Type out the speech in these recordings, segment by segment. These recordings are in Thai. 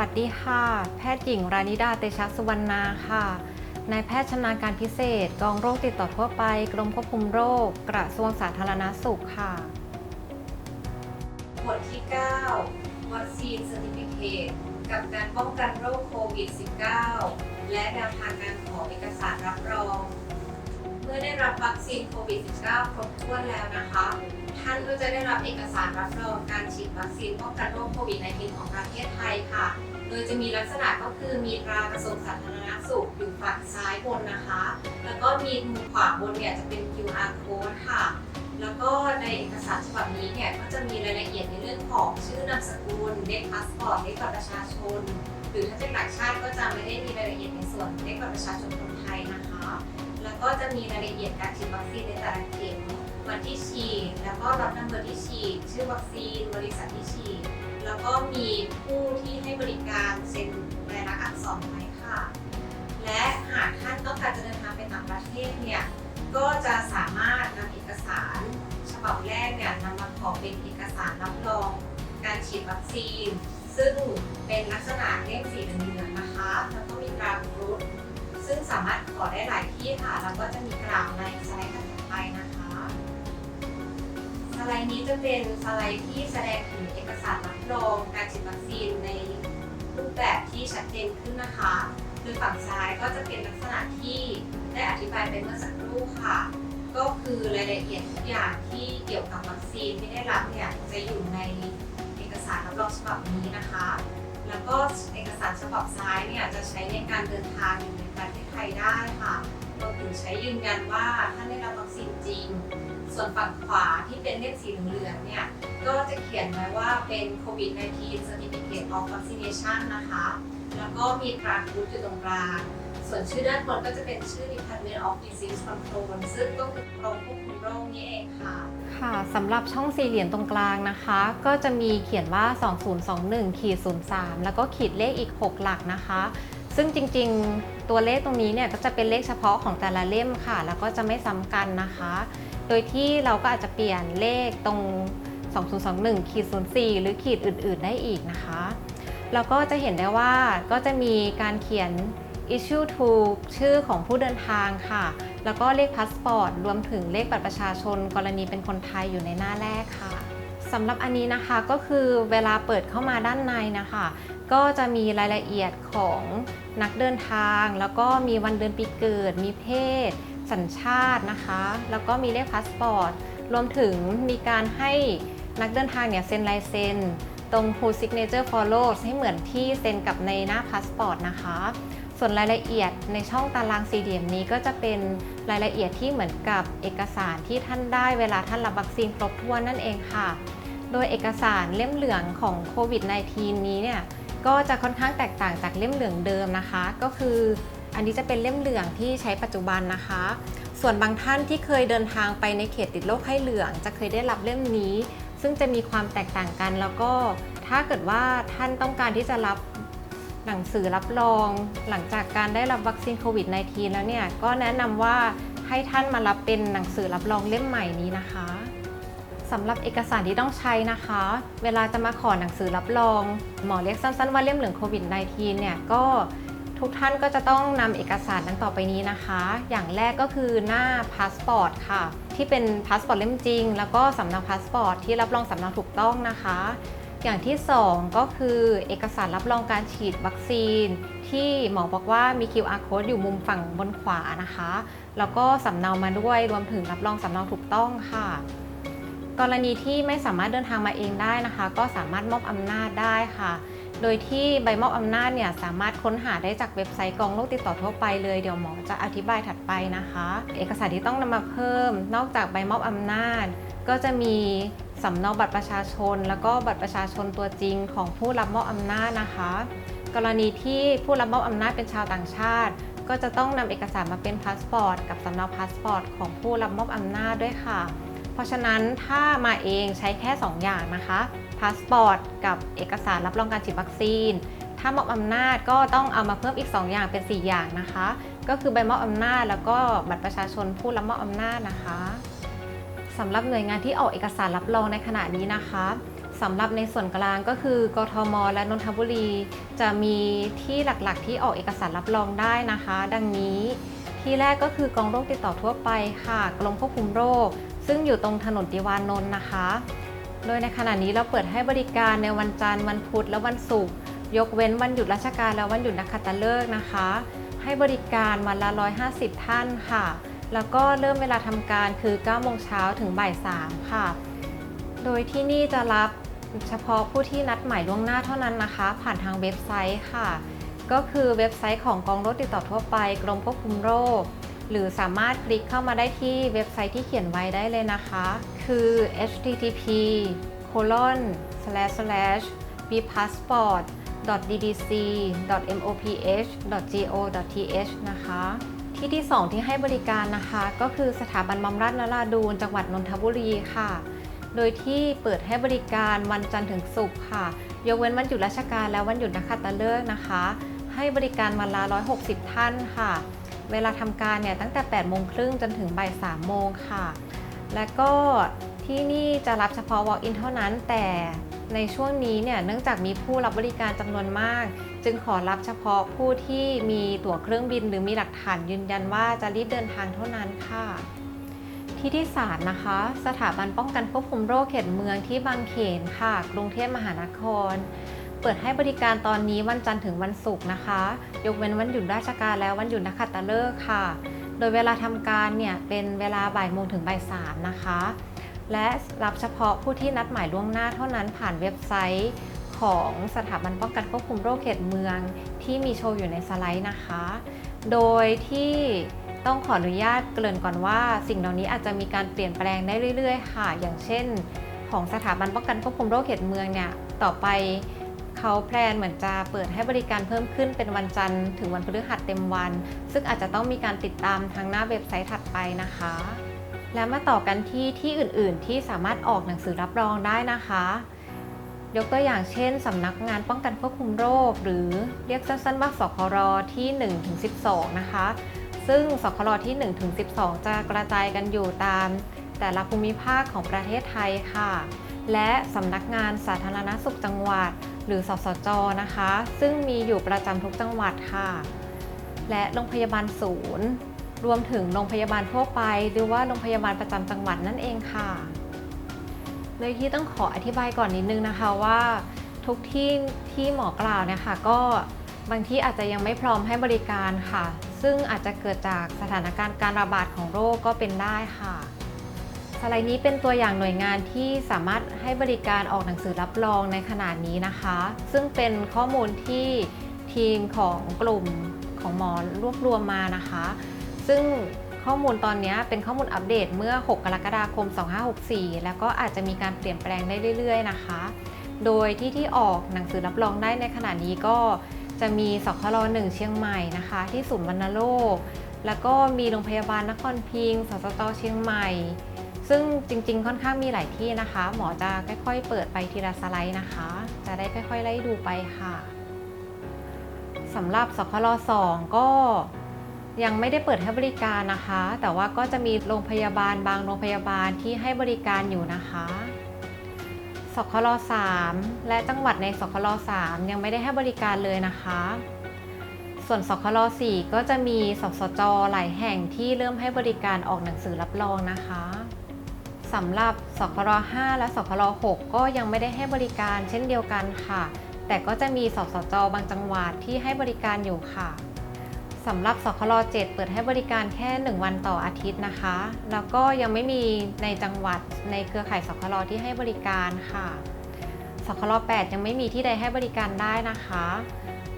วัสดีค่ะ แพทย์หญิงรานิดาเตชะสุวรรณาค่ะนายแพทย์ชำนาญการพิเศษ กองโรคติดต่อทั่วไป กรมควบคุมโรค กระทรวงสาธารณสุขค่ะ บทที่ 9 วัคซีนเซอร์ติฟิเคตกับการป้องกันโรคโควิด -19 และแนวทางการขอเอกสารรับรอง เมื่อได้รับวัคซีนโควิด -19 ครบถ้วนแล้วนะคะ ท่านก็จะได้รับเอกสารรับรองการฉีดวัคซีนป้องกันโรคโควิด -19 ของประเทศไทยค่ะ โดยจะมีลักษณะก็คือมีตรากระทรวงสาธารณสุขอยู่ฝั่งซ้ายบนนะคะ แล้วก็มีมุมขวาบนเนี่ยจะเป็น QR code ค่ะ แล้วก็ในเอกสารฉบับนี้เนี่ยก็จะมีรายละเอียดในเรื่องของชื่อนามสกุลเลขพาสปอร์ตเลขบัตรประชาชน หรือถ้าเป็นต่างชาติก็จะไม่ได้มีรายละเอียดในส่วนเลขบัตรประชาชนคนไทยนะคะ แล้วก็จะมีรายละเอียดการฉีดวัคซีนในแต่ละเข็มวันที่ฉีดแล้วก็รับนัมเบอร์ที่ฉีดชื่อวัคซีนบริษัทที่ฉีด แล้วก็มีผู้ที่ให้บริการเซ็นรายลักษณ์อักษรไว้ค่ะ และหากท่านต้องการจะเดินทางไปต่างประเทศเนี่ยก็จะสามารถนำเอกสารฉบับแรกเนี่ยนำมาขอเป็นเอกสารรับรองการฉีดวัคซีน ซึ่งเป็นลักษณะเล่มสีเหลืองนะคะ แล้วก็มีกราฟรูทซึ่งสามารถขอได้หลายที่ค่ะ แล้วก็จะมีกราฟในสไลด์ถัดไปนะคะ สไลด์นี้จะเป็นสไลด์ที่แสดงถึง สารรับรองการฉีดวัคซีนในรูปแบบที่ชัดเจนขึ้นนะคะโดยฝั่งซ้ายก็จะเป็นลักษณะที่ได้อธิบายไปเมื่อสักครู่ค่ะ ก็คือรายละเอียดทุกอย่างที่เกี่ยวกับวัคซีนที่ได้รับเนี่ยจะอยู่ในเอกสารรับรองฉบับนี้นะคะ แล้วก็เอกสารฉบับซ้ายเนี่ยจะใช้ในการเดินทางอยู่ในประเทศไทยได้ค่ะรวมถึงใช้ยืนยันว่าท่านได้รับวัคซีนจริง ส่วนฝั่งขวาที่เป็นเล่มสีเหลืองๆเนี่ยก็จะเขียนไว้ว่าเป็น COVID-19 Certificate of Vaccination นะคะ แล้วก็มีตราคูดอยู่ตรงกลางส่วนชื่อด้านบนก็จะเป็นชื่อ Department of Disease Control ซึ่งก็คือกรมควบคุมโรคนี่เองค่ะ ค่ะสำหรับช่องสี่เหลี่ยมตรงกลางนะคะ ก็จะมีเขียนว่า 2021ขีด03 แล้วก็ขีดเลขอีก 6 หลักนะคะ ซึ่งจริงๆ ตัวเลขตรงนี้เนี่ยก็จะเป็นเลขเฉพาะของแต่ละเล่มค่ะ แล้วก็จะไม่ซ้ำกันนะคะ โดยที่เราก็อาจจะเปลี่ยนเลขตรง 2021ขีด04 หรือขีดอื่น ๆ ได้อีกนะคะแล้วก็จะเห็นได้ว่าก็จะมีการเขียน issue to ชื่อของผู้เดินทางค่ะ แล้วก็เลขพาสปอร์ต รวมถึงเลขบัตรประชาชน กรณีเป็นคนไทยอยู่ในหน้าแรกค่ะสำหรับอันนี้นะคะก็คือเวลาเปิดเข้ามาด้านในนะคะ ก็จะมีรายละเอียดของนักเดินทาง แล้วก็มีวันเดือนปีเกิด มีเพศ สัญชาตินะคะ แล้วก็มีเลขพาสปอร์ต รวมถึงมีการให้นักเดินทางเนี่ยเซ็นลายเซ็นตรง Who Signature Follows ให้เหมือนที่เซ็นกับในหน้าพาสปอร์ตนะคะ ส่วนรายละเอียดในช่องตารางสี่เหลี่ยมนี้ก็จะเป็นรายละเอียดที่เหมือนกับเอกสารที่ท่านได้เวลาท่านรับวัคซีนครบถ้วนนั่นเองค่ะ โดยเอกสารเล่มเหลืองของโควิด -19 นี้เนี่ยก็จะค่อนข้างแตกต่างจากเล่มเหลืองเดิมนะคะ ก็คือ อันนี้จะเป็นเล่มเหลืองที่ใช้ปัจจุบันนะคะ ส่วนบางท่านที่เคยเดินทางไปในเขตติดโรคไข้เหลือง จะเคยได้รับเล่มนี้ ซึ่งจะมีความแตกต่างกัน แล้วก็ถ้าเกิดว่าท่านต้องการที่จะรับหนังสือรับรอง หลังจากการได้รับวัคซีนโควิด -19 แล้วเนี่ยก็แนะนำว่าให้ท่านมารับเป็นหนังสือรับรองเล่มใหม่นี้นะคะสำหรับเอกสารที่ต้องใช้นะคะ เวลาจะมาขอหนังสือรับรอง หมอเรียกสั้นๆว่าเล่มเหลืองโควิด -19 เนี่ยก็ ทุกท่านก็จะต้องนำเอกสารดังต่อไปนี้นะคะ อย่างแรกก็คือหน้าพาสปอร์ตค่ะ ที่เป็นพาสปอร์ตเล่มจริง แล้วก็สำเนาพาสปอร์ตที่รับรองสำเนาถูกต้องนะคะ อย่างที่ 2 ก็คือเอกสารรับรองการฉีดวัคซีน ที่หมอบอกว่ามี QR code อยู่มุมฝั่งบนขวานะคะ แล้วก็สำเนามาด้วยรวมถึงรับรองสำเนาถูกต้องค่ะ กรณีที่ไม่สามารถเดินทางมาเองได้นะคะ ก็สามารถมอบอำนาจได้ค่ะ โดยที่ใบมอบอำนาจเนี่ยสามารถค้นหาได้จากเว็บไซต์กองโรคติดต่อทั่วไปเลยเดี๋ยวหมอจะอธิบายถัดไปนะคะ เอกสารที่ต้องนำมาเพิ่ม นอกจากใบมอบอำนาจ ก็จะมีสำเนาบัตรประชาชน แล้วก็บัตรประชาชนตัวจริงของผู้รับมอบอำนาจนะคะ กรณีที่ผู้รับมอบอำนาจเป็นชาวต่างชาติ ก็จะต้องนำเอกสารมาเป็นพาสปอร์ตกับสำเนาพาสปอร์ตของผู้รับมอบอำนาจด้วยค่ะ เพราะฉะนั้นถ้ามาเองใช้แค่ 2 อย่างนะคะพาสปอร์ตกับเอกสารรับรองการฉีดวัคซีน ถ้ามอบอำนาจก็ต้องเอามาเพิ่มอีก 2 อย่างเป็น 4 อย่างนะคะ ก็คือใบมอบอำนาจแล้วก็บัตรประชาชนผู้รับมอบอำนาจนะคะสำหรับหน่วยงานที่ออกเอกสารรับรองในขณะนี้นะคะสำหรับในส่วนกลางก็คือกทม และนนทบุรี จะมีที่หลักๆ ที่ออกเอกสารรับรองได้นะคะ ดังนี้ที่แรกก็คือกองโรคติดต่อทั่วไปค่ะ กรมควบคุมโรค ซึ่งอยู่ตรงถนนติวานนท์นะคะ โดยในขณะนี้เราเปิดให้บริการในวันจันทร์วันพุธและวันศุกร์ยกเว้นวันหยุดราชการและวันหยุดนักขัตฤกษ์นะคะ ให้บริการวันละ 150 ท่านค่ะ แล้วก็เริ่มเวลาทำการคือ 9 โมงเช้าถึงบ่าย 3 ค่ะ โดยที่นี่จะรับเฉพาะผู้ที่นัดหมายล่วงหน้าเท่านั้นนะคะ ผ่านทางเว็บไซต์ค่ะ ก็คือเว็บไซต์ของกองโรคติดต่อทั่วไปกรมควบคุมโรค หรือสามารถคลิกเข้ามาได้ที่เว็บไซต์ที่เขียนไว้ได้เลยนะคะ คือ http colon slash slash bpassport ddc moph go th นะคะ ที่ที่ 2 ที่ให้บริการนะคะ ก็คือสถาบันบำราศนราดูนจังหวัดนนทบุรีค่ะ โดยที่เปิดให้บริการวันจันทร์ถึงศุกร์ค่ะ ยกเว้นวันหยุดราชการและวันหยุดนักขัตฤกษ์นะคะ ให้บริการวันละ160 ท่านค่ะ เวลาทำการเนี่ยตั้งแต่8โมงครึ่งจนถึงบ่าย3โมงค่ะ และก็ที่นี่จะรับเฉพาะ Walk-in เท่านั้น แต่ในช่วงนี้เนี่ยเนื่องจากมีผู้รับบริการจำนวนมาก จึงขอรับเฉพาะผู้ที่มีตั๋วเครื่องบินหรือมีหลักฐานยืนยันว่าจะรีบเดินทางเท่านั้นค่ะ ที่ที่3นะคะ สถาบันป้องกันควบคุมโรคเขตเมืองที่บางเขนค่ะ กรุงเทพมหานคร เปิดให้บริการตอนนี้วันจันทร์ถึงวันศุกร์นะคะ ยกเว้นวันหยุดราชการและวันหยุดนักขัตฤกษ์ค่ะ โดยเวลาทำการเนี่ยเป็นเวลาบ่ายโมงถึงบ่ายสามนะคะ และรับเฉพาะผู้ที่นัดหมายล่วงหน้าเท่านั้นผ่านเว็บไซต์ของสถาบันป้องกันควบคุมโรคเขตเมืองที่มีโชว์อยู่ในสไลด์นะคะ โดยที่ต้องขออนุญาตเกริ่นก่อนว่าสิ่งเหล่านี้อาจจะมีการเปลี่ยนแปลงได้เรื่อย ๆ ค่ะ อย่างเช่น ของสถาบันป้องกันควบคุมโรคเขตเมืองเนี่ยต่อไป เขาแพลนเหมือนจะเปิดให้บริการเพิ่มขึ้นเป็นวันจันทร์ถึงวันพฤหัสเต็มวัน ซึ่งอาจจะต้องมีการติดตามทางหน้าเว็บไซต์ถัดไปนะคะ และมาต่อกันที่ที่อื่นๆ ที่สามารถออกหนังสือรับรองได้นะคะ ยกตัวอย่างเช่นสำนักงานป้องกันควบคุมโรค หรือเรียกสั้นๆว่าสครที่1ถึง12 นะคะ ซึ่งสครที่1ถึง12 จะกระจายกันอยู่ตาม แต่ละภูมิภาคของประเทศไทยค่ะ และสำนักงานสาธารณสุขจังหวัด หรือสสจนะคะ ซึ่งมีอยู่ประจำทุกจังหวัดค่ะ และโรงพยาบาลศูนย์ รวมถึงโรงพยาบาลทั่วไป หรือว่าโรงพยาบาลประจำจังหวัดนั่นเองค่ะโดยที่ต้องขออธิบายก่อนนิดนึงนะคะว่า ทุกที่ที่หมอกล่าวเนี่ยค่ะก็บางที่อาจจะยังไม่พร้อมให้บริการค่ะ ซึ่งอาจจะเกิดจากสถานการณ์การระบาดของโรคก็เป็นได้ค่ะ สไลด์นี้เป็นตัวอย่างหน่วยงานที่สามารถให้บริการออกหนังสือรับรองในขณะนี้นะคะ ซึ่งเป็นข้อมูลที่ทีมของกลุ่มของหมอรวบรวมมานะคะ ซึ่งข้อมูลตอนนี้เป็นข้อมูลอัปเดตเมื่อ 6 กรกฎาคม 2564 แล้วก็อาจจะมีการเปลี่ยนแปลงได้เรื่อย ๆ นะคะ โดยที่ที่ออกหนังสือรับรองได้ในขณะนี้ก็จะมีสคร1เชียงใหม่นะคะ ที่ศูนย์วัณโรคแล้วก็มีโรงพยาบาลนครพิงค์สสตเชียงใหม่ ซึ่งจริงๆ ค่อนข้างมีหลายที่นะคะ หมอจะค่อยๆ เปิดไปทีละสไลด์นะคะ จะได้ค่อยๆ ไล่ดูไปค่ะสำหรับสคร2ก็ยังไม่ได้เปิดให้บริการนะคะ แต่ว่าก็จะมีโรงพยาบาลบางโรงพยาบาลที่ให้บริการอยู่นะคะสคร3และจังหวัดในสคร3ยังไม่ได้ให้บริการเลยนะคะ ส่วนสคร4ก็จะมีสสจหลายแห่งที่เริ่มให้บริการออกหนังสือรับรองนะคะ สำหรับสคร5และสคร6ก็ยังไม่ได้ให้บริการเช่นเดียวกันค่ะ แต่ก็จะมีสสจบางจังหวัดที่ให้บริการอยู่ค่ะสำหรับสคร7เปิดให้บริการแค่ 1 วันต่ออาทิตย์นะคะ แล้วก็ยังไม่มีในจังหวัดในเครือข่ายสครที่ให้บริการค่ะสคร8ยังไม่มีที่ใดให้บริการได้นะคะ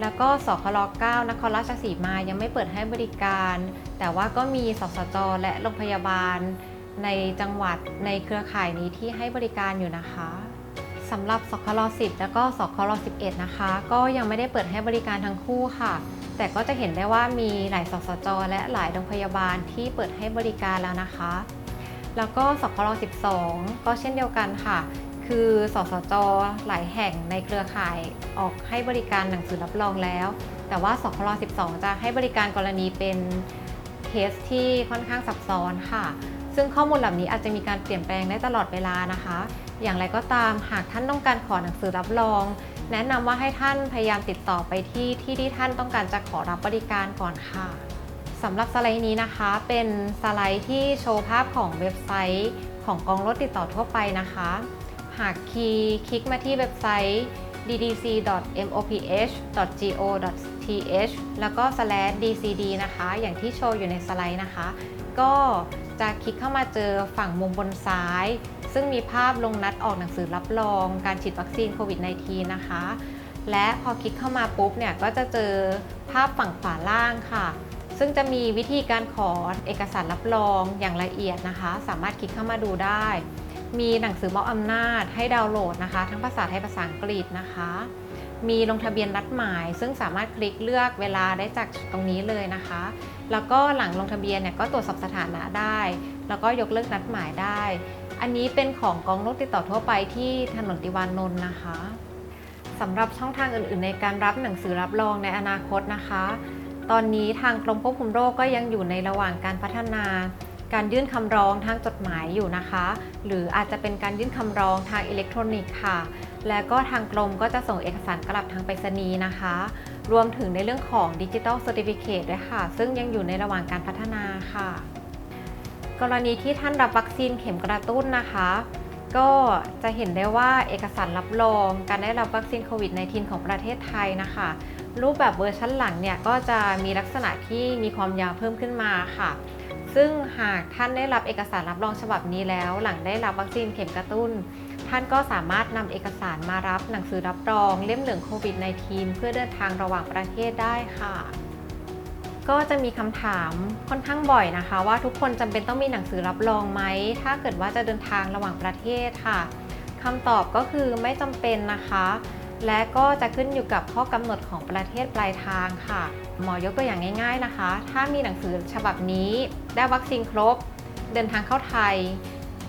แล้วก็สคร9นครราชสีมายังไม่เปิดให้บริการ แต่ว่าก็มีสสจและโรงพยาบาล ในจังหวัดในเครือข่ายนี้ที่ให้บริการอยู่นะคะสำหรับสคร10 แล้วก็สคร11 นะคะ ก็ยังไม่ได้เปิดให้บริการทั้งคู่ค่ะ แต่ก็จะเห็นได้ว่ามีหลายสสจ และหลายโรงพยาบาลที่เปิดให้บริการแล้วนะคะ แล้วก็สคร12 ก็เช่นเดียวกันค่ะ คือสสจ หลายแห่งในเครือข่ายออกให้บริการหนังสือรับรองแล้ว แต่ว่าสคร12 จะให้บริการกรณีเป็นเคสที่ค่อนข้างซับซ้อนค่ะ ซึ่งข้อมูลเหล่านี้อาจจะมีการเปลี่ยนแปลงได้ตลอดเวลานะคะ อย่างไรก็ตามหากท่านต้องการขอหนังสือรับรอง แนะนำว่าให้ท่านพยายามติดต่อไปที่ที่ที่ท่านต้องการจะขอรับบริการก่อนค่ะสำหรับสไลด์นี้นะคะเป็นสไลด์ที่โชว์ภาพของเว็บไซต์ ของกองรถติดต่อทั่วไปนะคะ หากคีย์คลิกมาที่เว็บไซต์ ddc.moph.go.th แล้วก็ slash dcd นะคะ อย่างที่โชว์อยู่ในสไลด์นะคะ ก็ จะคลิกเข้ามาเจอฝั่งมุมบนซ้าย ซึ่งมีภาพลงนัดออกหนังสือรับรองการฉีดวัคซีนโควิด -19 นะคะ และพอคลิกเข้ามาปุ๊บเนี่ยก็จะเจอภาพฝั่งขวาล่างค่ะ ซึ่งจะมีวิธีการขอเอกสารรับรองอย่างละเอียดนะคะ สามารถคลิกเข้ามาดูได้ มีหนังสือมอบอำนาจให้ดาวน์โหลดนะคะ ทั้งภาษาไทยภาษาอังกฤษนะคะ มีลงทะเบียนนัดหมาย ซึ่งสามารถคลิกเลือกเวลาได้จากตรงนี้เลยนะคะ แล้วก็หลังลงทะเบียนเนี่ยก็ตรวจสอบสถานะได้ แล้วก็ยกเลิกนัดหมายได้ อันนี้เป็นของกองโรคติดต่อทั่วไปที่ถนนติวานนท์นะคะสำหรับช่องทางอื่น ๆ ในการรับหนังสือรับรองในอนาคตนะคะ ตอนนี้ทางกรมควบคุมโรคก็ยังอยู่ในระหว่างการพัฒนาการยื่นคำร้องทางจดหมายอยู่นะคะ หรืออาจจะเป็นการยื่นคำร้องทางอิเล็กทรอนิกส์ค่ะ และก็ทางกรมก็จะส่งเอกสารกลับทางไปรษณีย์นะคะ รวมถึงในเรื่องของดิจิทัลเซอร์ติฟิเคด้วยค่ะ ซึ่งยังอยู่ในระหว่างการพัฒนาค่ะ กรณีที่ท่านรับวัคซีนเข็มกระตุ้นนะคะ ก็จะเห็นได้ว่าเอกสารรับรองการได้รับวัคซีนโควิด -19 ของประเทศไทยนะคะ รูปแบบเวอร์ชันหลังเนี่ยก็จะมีลักษณะที่มีความยาวเพิ่มขึ้นมาค่ะซึ่งหากท่านได้รับเอกสารรับรองฉบับนี้แล้ว หลังได้รับวัคซีนเข็มกระตุ้น ท่านก็สามารถนำเอกสารมารับหนังสือรับรองเล่มเหลืองโควิด -19 เพื่อเดินทางระหว่างประเทศได้ค่ะ ก็จะมีคำถามค่อนข้างบ่อยนะคะ ว่าทุกคนจำเป็นต้องมีหนังสือรับรองไหม ถ้าเกิดว่าจะเดินทางระหว่างประเทศค่ะคำตอบก็คือไม่จำเป็นนะคะ และก็จะขึ้นอยู่กับข้อกำหนดของประเทศปลายทางค่ะ หมอยกตัวอย่างง่าย ๆนะคะ ถ้ามีหนังสือฉบับนี้ ได้วัคซีนครบ เดินทางเข้าไทย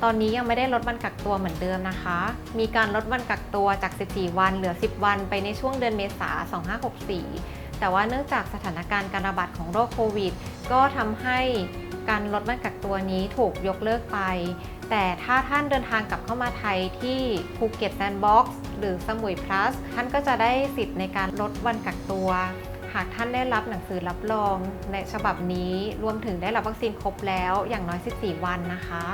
ตอนนี้ยังไม่ได้ลดวันกักตัวเหมือนเดิมนะคะ มีการลดวันกักตัวจาก 14 วันเหลือ 10 วันไปในช่วงเดือนเมษายน2564 แต่ว่าเนื่องจากสถานการณ์การระบาดของโรคโควิด ก็ทำให้การลดวันกักตัวนี้ถูกยกเลิกไป แต่ถ้าท่านเดินทางกลับเข้ามาไทยที่ภูเก็ตแซนด์บ็อกซ์หรือสมุยพลัส ท่านก็จะได้สิทธิ์ในการลดวันกักตัว หากท่านได้รับหนังสือรับรองในฉบับนี้ รวมถึงได้รับวัคซีนครบแล้วอย่างน้อย 14 วันนะคะ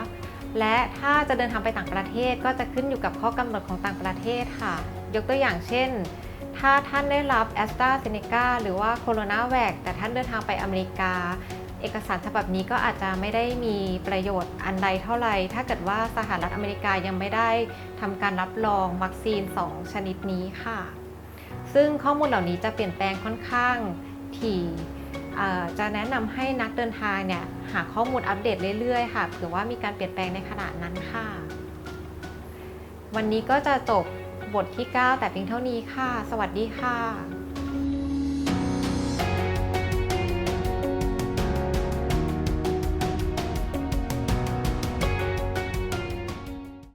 และถ้าจะเดินทางไปต่างประเทศก็จะขึ้นอยู่กับข้อกำหนดของต่างประเทศค่ะ ยกตัวอย่างเช่น ถ้าท่านได้รับแอสตราเซเนกาหรือว่าโคโรนาแวคแต่ท่านเดินทางไปอเมริกา เอกสารฉบับนี้ก็อาจจะไม่ได้มีประโยชน์อันใดเท่าไหร่ ถ้าเกิดว่าสหรัฐอเมริกายังไม่ได้ทำการรับรองวัคซีน 2 ชนิดนี้ค่ะ ซึ่งข้อมูลเหล่านี้จะเปลี่ยนแปลงค่อนข้างถี่ จะแนะนำให้นักเดินทางเนี่ยหาข้อมูลอัปเดตเรื่อยๆค่ะเผื่อว่ามีการเปลี่ยนแปลงในขณะนั้นค่ะ วันนี้ก็จะจบบทที่ 9 แต่เพียงเท่านี้ค่ะ สวัสดีค่ะ